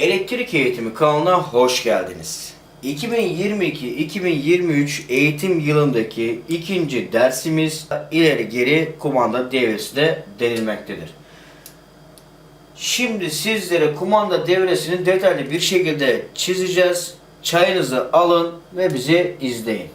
Elektrik Eğitimi kanalına hoş geldiniz. 2022-2023 eğitim yılındaki ikinci dersimiz ileri geri kumanda devresi de denilmektedir. Şimdi sizlere kumanda devresini detaylı bir şekilde çizeceğiz. Çayınızı alın ve bizi izleyin.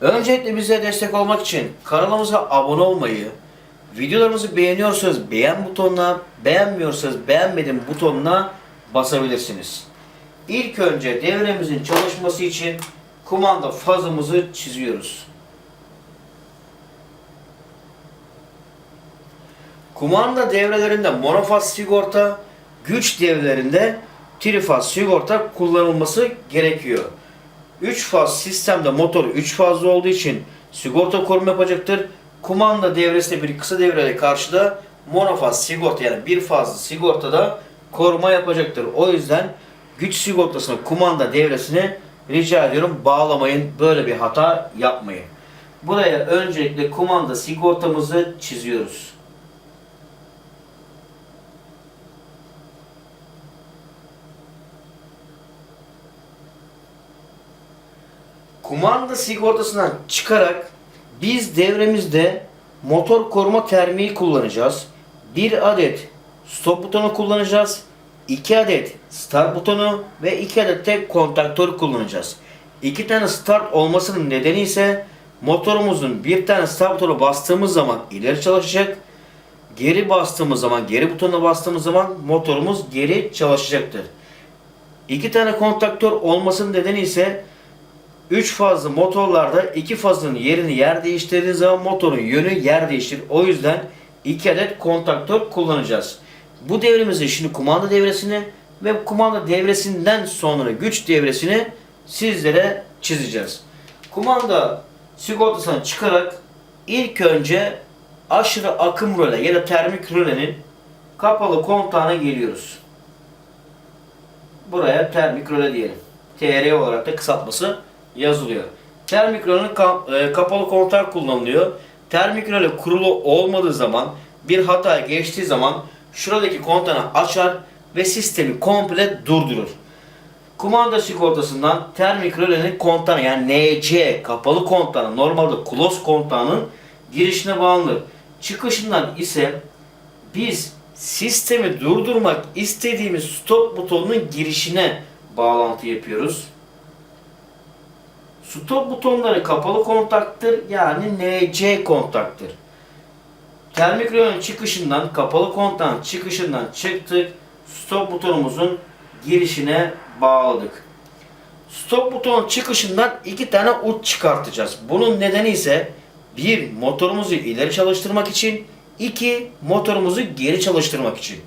Öncelikle bize destek olmak için kanalımıza abone olmayı, videolarımızı beğeniyorsanız beğen butonuna, beğenmiyorsanız beğenmedim butonuna basabilirsiniz. İlk önce devremizin çalışması için kumanda fazımızı çiziyoruz. Kumanda devrelerinde monofaz sigorta, güç devrelerinde trifaz sigorta kullanılması gerekiyor. 3 faz sistemde motor 3 fazlı olduğu için sigorta koruma yapacaktır. Kumanda devresinde bir kısa devrede karşıda monofaz sigorta yani bir fazlı sigortada koruma yapacaktır. O yüzden güç sigortasına kumanda devresini rica ediyorum bağlamayın. Böyle bir hata yapmayın. Buraya öncelikle kumanda sigortamızı çiziyoruz. kumanda sigortasından çıkarak biz devremizde motor koruma termiği kullanacağız. Bir adet stop butonu kullanacağız. 2 adet start butonu ve 2 adet tek kontaktör kullanacağız. 2 tane start olmasının nedeni ise motorumuzun bir tane start butonu bastığımız zaman ileri çalışacak. Geri bastığımız zaman, geri butonuna bastığımız zaman motorumuz geri çalışacaktır. 2 tane kontaktör olmasının nedeni ise 3 fazlı motorlarda 2 fazının yerini yer değiştirdiği zaman motorun yönü yer değiştirir. O yüzden 2 adet kontaktör kullanacağız. Bu devremizin şimdi kumanda devresini ve kumanda devresinden sonra güç devresini sizlere çizeceğiz. Kumanda sigortasını çıkarak ilk önce aşırı akım röle ya da termik rölenin kapalı kontağına geliyoruz. Buraya termik röle diyelim. TR olarak da kısaltması yazılıyor. Termik rölenin e, kapalı kontak kullanılıyor. Termik röle kurulu olmadığı zaman bir hata geçtiği zaman şuradaki kontağını açar ve sistemi komple durdurur. Kumanda sigortasından termik rölenin kontağına yani NC kapalı kontağına normalde close kontağının girişine bağlanır. Çıkışından ise biz sistemi durdurmak istediğimiz stop butonunun girişine bağlantı yapıyoruz. Stop butonları kapalı kontaktır yani NC kontaktır. Termik rölün çıkışından kapalı kontağın çıkışından çıktık. Stop butonumuzun girişine bağladık. Stop butonun çıkışından iki tane uç çıkartacağız. Bunun nedeni ise bir motorumuzu ileri çalıştırmak için, iki motorumuzu geri çalıştırmak için.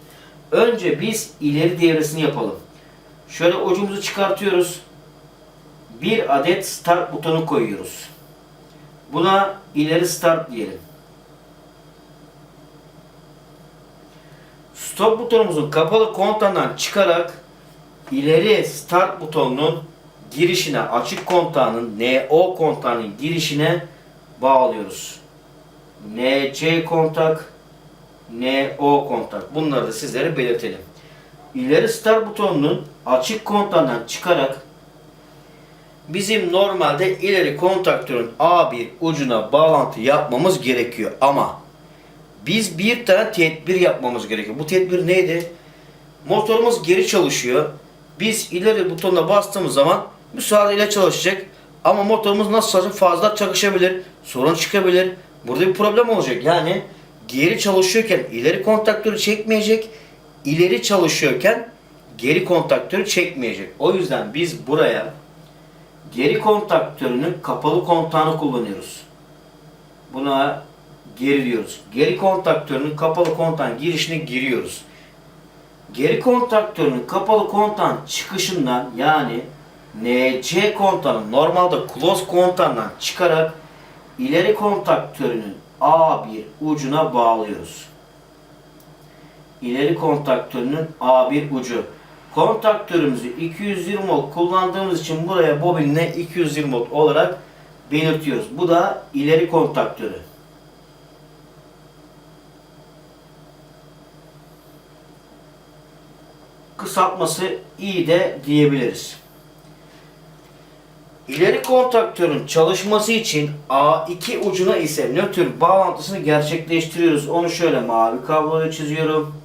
Önce biz ileri devresini yapalım. Şöyle ucumuzu çıkartıyoruz bir adet start butonu koyuyoruz. Buna ileri start diyelim. Stop butonumuzun kapalı kontağından çıkarak ileri start butonunun girişine açık kontağının NO kontağının girişine bağlıyoruz. NC kontak, NO kontak. Bunları da sizlere belirtelim. İleri start butonunun açık kontağından çıkarak bizim normalde ileri kontaktörün A1 ucuna bağlantı yapmamız gerekiyor ama biz bir tane tedbir yapmamız gerekiyor. Bu tedbir neydi? Motorumuz geri çalışıyor. Biz ileri butonuna bastığımız zaman müsaadeyle çalışacak. Ama motorumuz nasıl çalışacak? Fazla çakışabilir, sorun çıkabilir. Burada bir problem olacak. Yani geri çalışıyorken ileri kontaktörü çekmeyecek. ileri çalışıyorken geri kontaktörü çekmeyecek. O yüzden biz buraya geri kontaktörünün kapalı kontağını kullanıyoruz. Buna geri diyoruz. Geri kontaktörünün kapalı kontağın girişine giriyoruz. Geri kontaktörünün kapalı kontağın çıkışından yani NC kontağının normalde close kontağından çıkarak ileri kontaktörünün A1 ucuna bağlıyoruz. İleri kontaktörünün A1 ucu. Kontaktörümüzü 220 volt kullandığımız için buraya bobinle 220 volt olarak belirtiyoruz. Bu da ileri kontaktörü. Kısaltması iyi de diyebiliriz. İleri kontaktörün çalışması için A2 ucuna ise nötr bağlantısını gerçekleştiriyoruz. Onu şöyle mavi kabloya çiziyorum.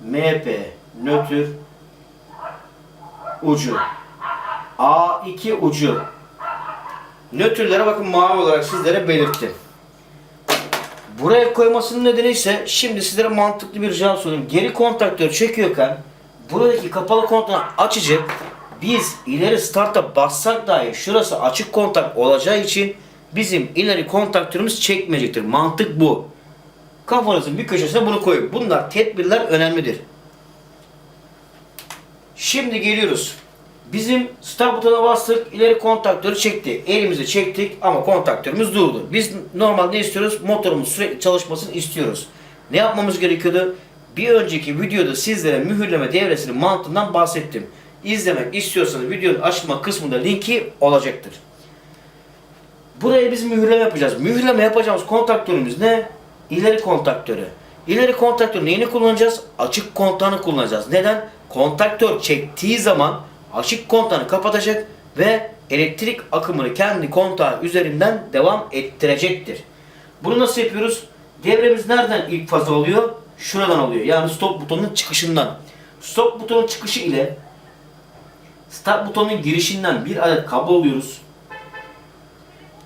MP nötr ucu. A2 ucu. Nötrlere bakın mavi olarak sizlere belirttim. Buraya koymasının nedeni ise şimdi sizlere mantıklı bir ricam söyleyeyim. Geri kontaktörü çekiyorken buradaki kapalı kontağı açacak. Biz ileri starta bassak dahi şurası açık kontak olacağı için bizim ileri kontaktörümüz çekmeyecektir. Mantık bu. Kafanızın bir köşesine bunu koyun. Bunlar tedbirler önemlidir. Şimdi geliyoruz. Bizim start butonuna bastık, ileri kontaktörü çekti. Elimizi çektik ama kontaktörümüz durdu. Biz normal ne istiyoruz? Motorumuz sürekli çalışmasını istiyoruz. Ne yapmamız gerekiyordu? Bir önceki videoda sizlere mühürleme devresinin mantığından bahsettim. İzlemek istiyorsanız videonun açıklama kısmında linki olacaktır. Buraya biz mühürleme yapacağız. Mühürleme yapacağımız kontaktörümüz ne? İleri kontaktörü. İleri kontaktör neyini kullanacağız? Açık kontağını kullanacağız. Neden? Kontaktör çektiği zaman açık kontağını kapatacak ve elektrik akımını kendi kontağı üzerinden devam ettirecektir. Bunu nasıl yapıyoruz? Devremiz nereden ilk fazla oluyor? Şuradan oluyor. Yani stop butonunun çıkışından. Stop butonun çıkışı ile start butonunun girişinden bir adet kablo alıyoruz.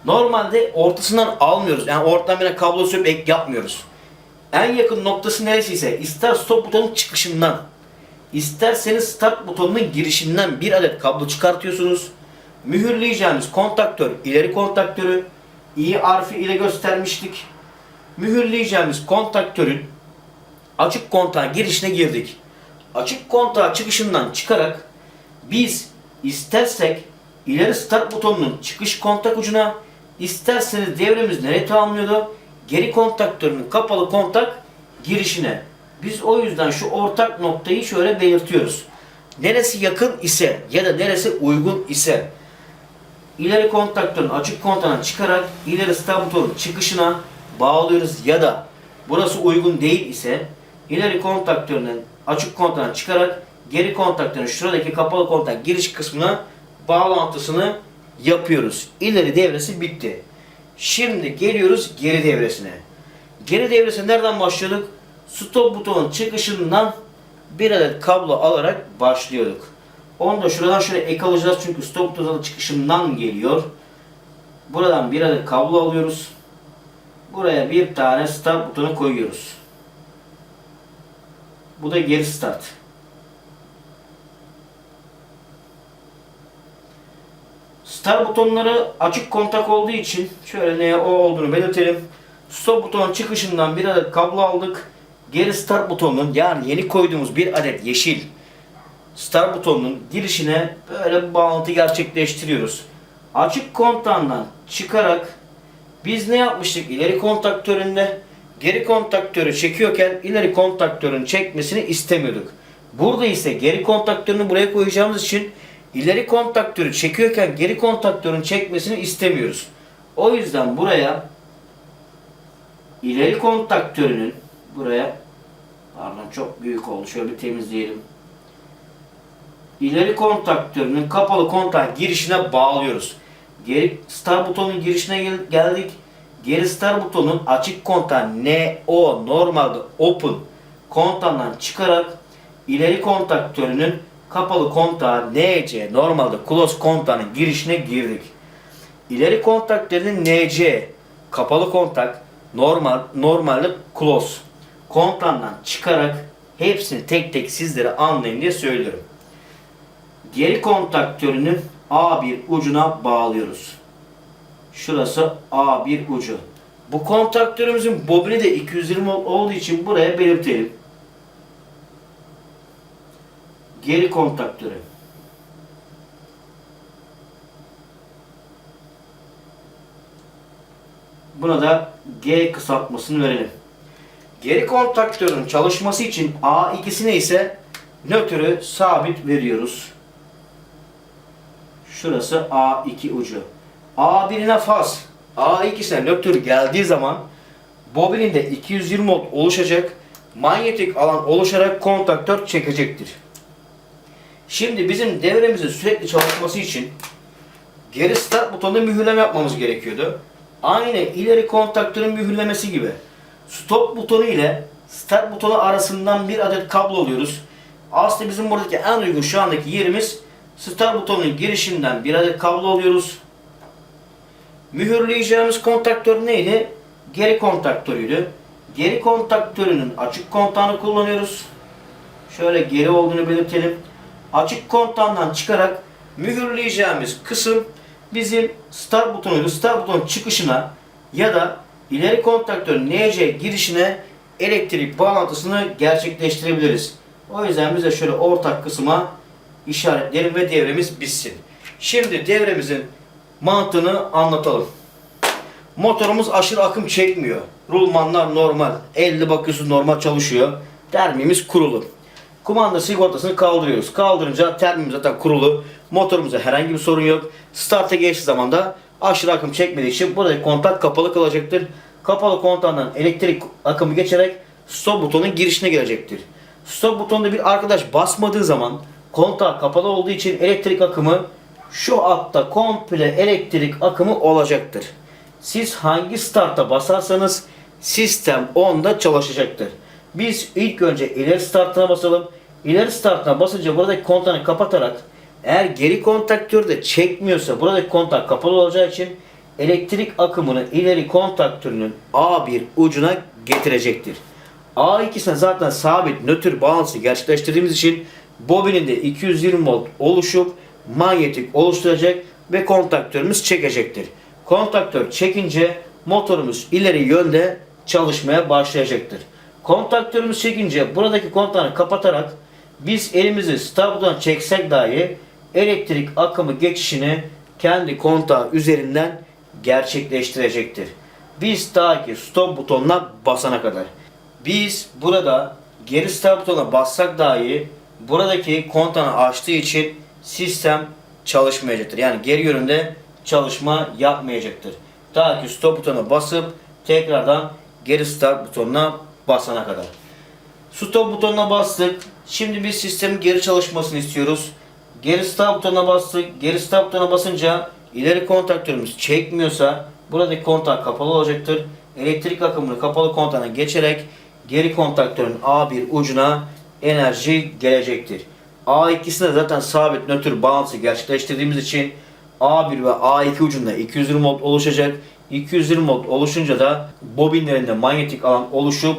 Normalde ortasından almıyoruz. Yani ortadan bir kablo söküp ek yapmıyoruz. En yakın noktası neresi ise ister stop butonun çıkışından isterseniz start butonunun girişinden bir adet kablo çıkartıyorsunuz. Mühürleyeceğimiz kontaktör ileri kontaktörü i harfi ile göstermiştik. Mühürleyeceğimiz kontaktörün açık kontağa girişine girdik. Açık kontağı çıkışından çıkarak biz istersek ileri start butonunun çıkış kontak ucuna isterseniz devremiz nereye tamamlıyordu? Geri kontaktörünün kapalı kontak girişine. Biz o yüzden şu ortak noktayı şöyle belirtiyoruz. Neresi yakın ise ya da neresi uygun ise ileri kontaktörün açık kontağına çıkarak ileri start butonun çıkışına bağlıyoruz ya da burası uygun değil ise ileri kontaktörünün açık kontağına çıkarak geri kontaktörün şuradaki kapalı kontak giriş kısmına bağlantısını yapıyoruz. İleri devresi bitti. Şimdi geliyoruz geri devresine. Geri devresine nereden başlıyorduk? Stop butonun çıkışından bir adet kablo alarak başlıyorduk. Onu da şuradan şöyle ek alacağız çünkü stop butonun çıkışından geliyor. Buradan bir adet kablo alıyoruz. Buraya bir tane start butonu koyuyoruz. Bu da geri start. Start butonları açık kontak olduğu için şöyle neye o olduğunu belirtelim. Stop butonun çıkışından bir adet kablo aldık. Geri start butonunun yani yeni koyduğumuz bir adet yeşil start butonunun girişine böyle bir bağlantı gerçekleştiriyoruz. Açık kontağından çıkarak biz ne yapmıştık ileri kontaktöründe? Geri kontaktörü çekiyorken ileri kontaktörün çekmesini istemiyorduk. Burada ise geri kontaktörünü buraya koyacağımız için ileri kontaktörü çekiyorken geri kontaktörün çekmesini istemiyoruz. O yüzden buraya ileri kontaktörünün buraya pardon çok büyük oldu. Şöyle bir temizleyelim. İleri kontaktörünün kapalı kontak girişine bağlıyoruz. Geri start butonun girişine gel- geldik. Geri start butonun açık kontağı NO normalde open kontağından çıkarak ileri kontaktörünün kapalı kontağı NC normalde close kontağının girişine girdik. İleri kontaktörünün NC kapalı kontak normal normalde close kontağından çıkarak hepsini tek tek sizlere anlayın diye söylüyorum. Geri kontaktörünün A1 ucuna bağlıyoruz. Şurası A1 ucu. Bu kontaktörümüzün bobini de 220 volt olduğu için buraya belirtelim. Geri kontaktörü. Buna da G kısaltmasını verelim. Geri kontaktörün çalışması için A2'sine ise nötrü sabit veriyoruz. Şurası A2 ucu. A1'ine faz, A2'sine nötr geldiği zaman bobininde 220 volt oluşacak. manyetik alan oluşarak kontaktör çekecektir. Şimdi bizim devremizin sürekli çalışması için geri start butonunda mühürleme yapmamız gerekiyordu. Aynı ileri kontaktörün mühürlemesi gibi. Stop butonu ile start butonu arasından bir adet kablo alıyoruz. Aslında bizim buradaki en uygun şu andaki yerimiz start butonunun girişinden bir adet kablo alıyoruz. Mühürleyeceğimiz kontaktör neydi? Geri kontaktörüydü. Geri kontaktörünün açık kontağını kullanıyoruz. Şöyle geri olduğunu belirtelim. Açık kontağından çıkarak mühürleyeceğimiz kısım bizim start butonuydu. Start butonun çıkışına ya da ileri kontaktörün NC girişine elektrik bağlantısını gerçekleştirebiliriz. O yüzden bize şöyle ortak kısma işaretleyelim ve devremiz bitsin. Şimdi devremizin mantığını anlatalım. Motorumuz aşırı akım çekmiyor. Rulmanlar normal. 50 bakıyorsun normal çalışıyor. Termimiz kurulu. Kumanda sigortasını kaldırıyoruz. Kaldırınca termimiz zaten kurulu. Motorumuzda herhangi bir sorun yok. Start'a geçtiği zaman da aşırı akım çekmediği için buradaki kontak kapalı kalacaktır. Kapalı kontağından elektrik akımı geçerek stop butonun girişine gelecektir. Stop butonunda bir arkadaş basmadığı zaman kontak kapalı olduğu için elektrik akımı şu hatta komple elektrik akımı olacaktır. Siz hangi starta basarsanız sistem onda çalışacaktır. Biz ilk önce ileri startına basalım. İleri startına basınca buradaki kontağını kapatarak eğer geri kontaktör de çekmiyorsa buradaki kontak kapalı olacağı için elektrik akımını ileri kontaktörünün A1 ucuna getirecektir. A2'sine zaten sabit nötr bağlantısı gerçekleştirdiğimiz için bobininde 220 volt oluşup manyetik oluşturacak ve kontaktörümüz çekecektir. Kontaktör çekince motorumuz ileri yönde çalışmaya başlayacaktır. Kontaktörümüz çekince buradaki kontağını kapatarak biz elimizi butonuna çeksek dahi elektrik akımı geçişini kendi kontağı üzerinden gerçekleştirecektir. Biz ta ki stop butonuna basana kadar. Biz burada geri start butonuna bassak dahi buradaki kontağını açtığı için sistem çalışmayacaktır. Yani geri yönünde çalışma yapmayacaktır. Ta ki stop butonuna basıp tekrardan geri start butonuna basana kadar. Stop butonuna bastık. Şimdi biz sistemin geri çalışmasını istiyoruz. Geri start butonuna bastık. Geri start butonuna basınca ileri kontaktörümüz çekmiyorsa buradaki kontak kapalı olacaktır. Elektrik akımını kapalı kontağına geçerek geri kontaktörün A1 ucuna enerji gelecektir. A2'sinde zaten sabit nötr bağlantısı gerçekleştirdiğimiz için A1 ve A2 ucunda 220 volt oluşacak. 220 volt oluşunca da bobinlerinde manyetik alan oluşup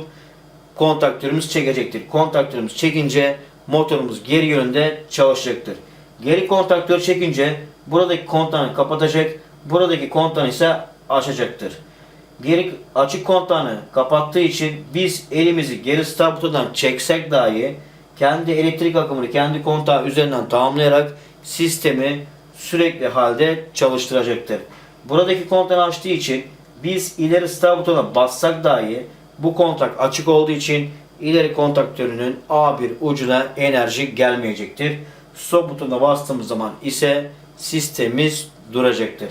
kontaktörümüz çekecektir. Kontaktörümüz çekince motorumuz geri yönde çalışacaktır. Geri kontaktör çekince buradaki kontağını kapatacak, buradaki kontağını ise açacaktır. Geri açık kontağını kapattığı için biz elimizi geri start butonundan çeksek dahi kendi elektrik akımını kendi kontağı üzerinden tamamlayarak sistemi sürekli halde çalıştıracaktır. Buradaki kontağı açtığı için biz ileri start butonuna bassak dahi bu kontak açık olduğu için ileri kontaktörünün A1 ucuna enerji gelmeyecektir. Stop butonuna bastığımız zaman ise sistemimiz duracaktır.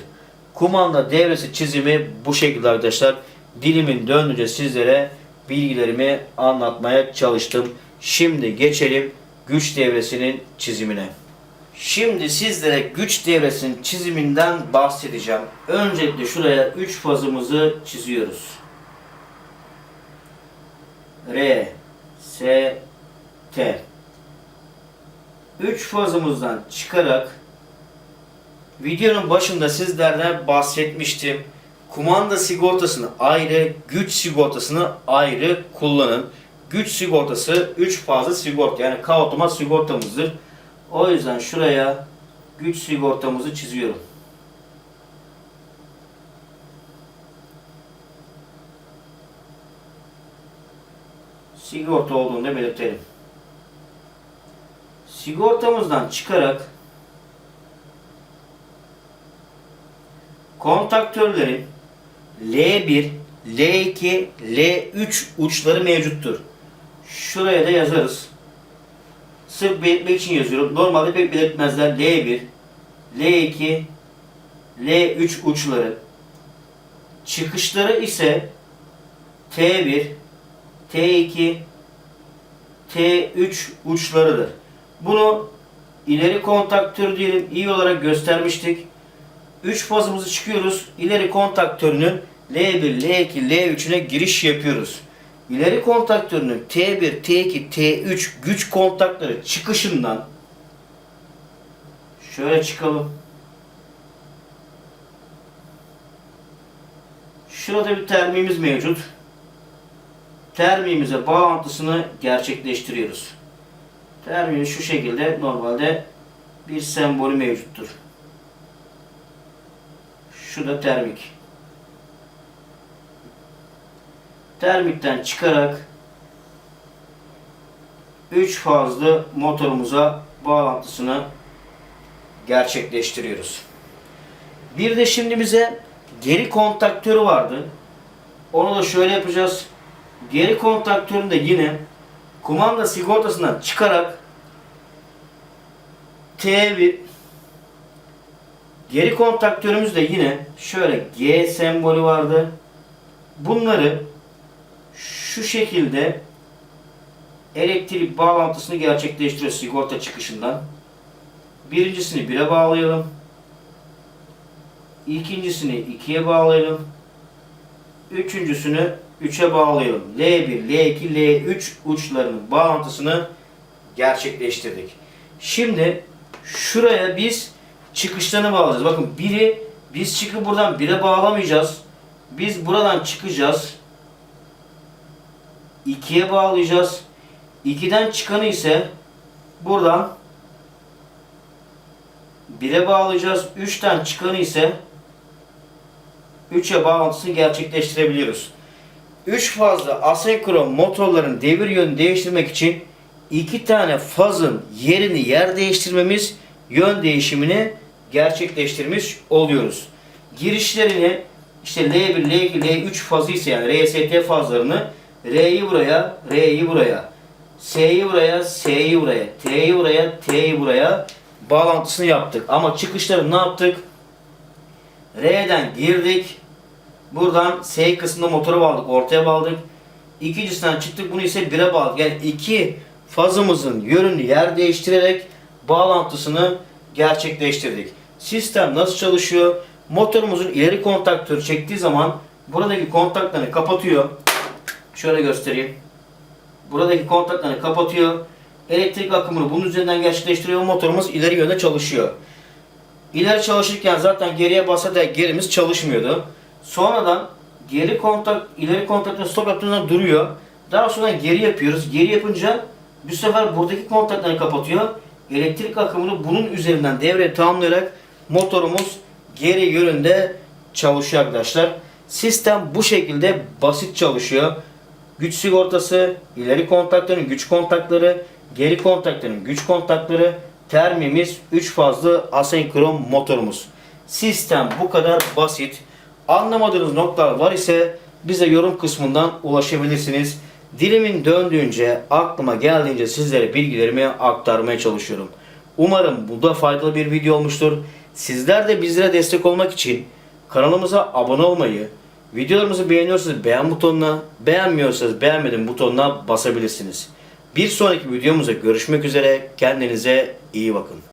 Kumanda devresi çizimi bu şekilde arkadaşlar. Dilimin döndüğünce sizlere bilgilerimi anlatmaya çalıştım. Şimdi geçelim güç devresinin çizimine. Şimdi sizlere güç devresinin çiziminden bahsedeceğim. Öncelikle şuraya 3 fazımızı çiziyoruz. R, S, T. 3 fazımızdan çıkarak videonun başında sizlerle bahsetmiştim. Kumanda sigortasını ayrı, güç sigortasını ayrı kullanın. Güç sigortası 3 fazlı sigorta yani kaotuma sigortamızdır. O yüzden şuraya güç sigortamızı çiziyorum. Sigorta olduğunu belirtelim. Sigortamızdan çıkarak kontaktörlerin L1, L2, L3 uçları mevcuttur. Şuraya da yazarız. Sırf belirtmek için yazıyorum. Normalde pek belirtmezler. L1, L2, L3 uçları. Çıkışları ise T1, T2, T3 uçlarıdır. Bunu ileri kontaktör diyelim iyi olarak göstermiştik. 3 fazımızı çıkıyoruz. İleri kontaktörünün L1, L2, L3'üne giriş yapıyoruz. İleri kontaktörünün T1, T2, T3 güç kontakları çıkışından şöyle çıkalım. Şurada bir termimiz mevcut. Termimize bağlantısını gerçekleştiriyoruz. Terminin şu şekilde normalde bir sembolü mevcuttur. Şu da termik. Termikten çıkarak 3 fazlı motorumuza bağlantısını gerçekleştiriyoruz. Bir de şimdi bize geri kontaktörü vardı. Onu da şöyle yapacağız. Geri kontaktörünü de yine kumanda sigortasından çıkarak T1 geri kontaktörümüz de yine şöyle G sembolü vardı. Bunları şu şekilde elektrik bağlantısını gerçekleştiriyor sigorta çıkışından. Birincisini 1'e bağlayalım. İkincisini 2'ye bağlayalım. Üçüncüsünü 3'e bağlayalım. L1, L2, L3 uçlarının bağlantısını gerçekleştirdik. Şimdi şuraya biz çıkışlarını bağlayacağız. Bakın biri biz çıkıp buradan 1'e bağlamayacağız. Biz buradan çıkacağız. 2'ye bağlayacağız. 2'den çıkanı ise buradan 1'e bağlayacağız. 3'ten çıkanı ise 3'e bağlantısını gerçekleştirebiliyoruz. 3 fazla asenkron motorların devir yönünü değiştirmek için iki tane fazın yerini yer değiştirmemiz yön değişimini gerçekleştirmiş oluyoruz. Girişlerini işte L1, L2, L3 fazı ise yani RST fazlarını R'yi buraya, R'yi buraya, S'yi buraya, S'yi buraya, T'yi buraya, T'yi buraya bağlantısını yaptık. Ama çıkışları ne yaptık? R'den girdik. Buradan S kısmında motoru bağladık. Ortaya bağladık. İkincisinden çıktık. Bunu ise 1'e bağladık. Yani iki fazımızın yönünü yer değiştirerek bağlantısını gerçekleştirdik. Sistem nasıl çalışıyor? Motorumuzun ileri kontaktörü çektiği zaman buradaki kontaklarını kapatıyor. Şöyle göstereyim. Buradaki kontaklarını kapatıyor. Elektrik akımını bunun üzerinden gerçekleştiriyor. Motorumuz ileri yönde çalışıyor. İleri çalışırken zaten geriye basa da gerimiz çalışmıyordu. Sonradan geri kontak, ileri kontakla stop yaptığında duruyor. Daha sonra geri yapıyoruz. Geri yapınca bu sefer buradaki kontakları kapatıyor. Elektrik akımını bunun üzerinden devreye tamamlayarak motorumuz geri yönünde çalışıyor arkadaşlar. Sistem bu şekilde basit çalışıyor. Güç sigortası, ileri kontakların güç kontakları, geri kontakların güç kontakları, termimiz 3 fazlı asenkron motorumuz. Sistem bu kadar basit. Anlamadığınız noktalar var ise bize yorum kısmından ulaşabilirsiniz. Dilimin döndüğünce, aklıma geldiğince sizlere bilgilerimi aktarmaya çalışıyorum. Umarım bu da faydalı bir video olmuştur. Sizler de bizlere destek olmak için kanalımıza abone olmayı, videolarımızı beğeniyorsanız beğen butonuna, beğenmiyorsanız beğenmedim butonuna basabilirsiniz. Bir sonraki videomuzda görüşmek üzere. Kendinize iyi bakın.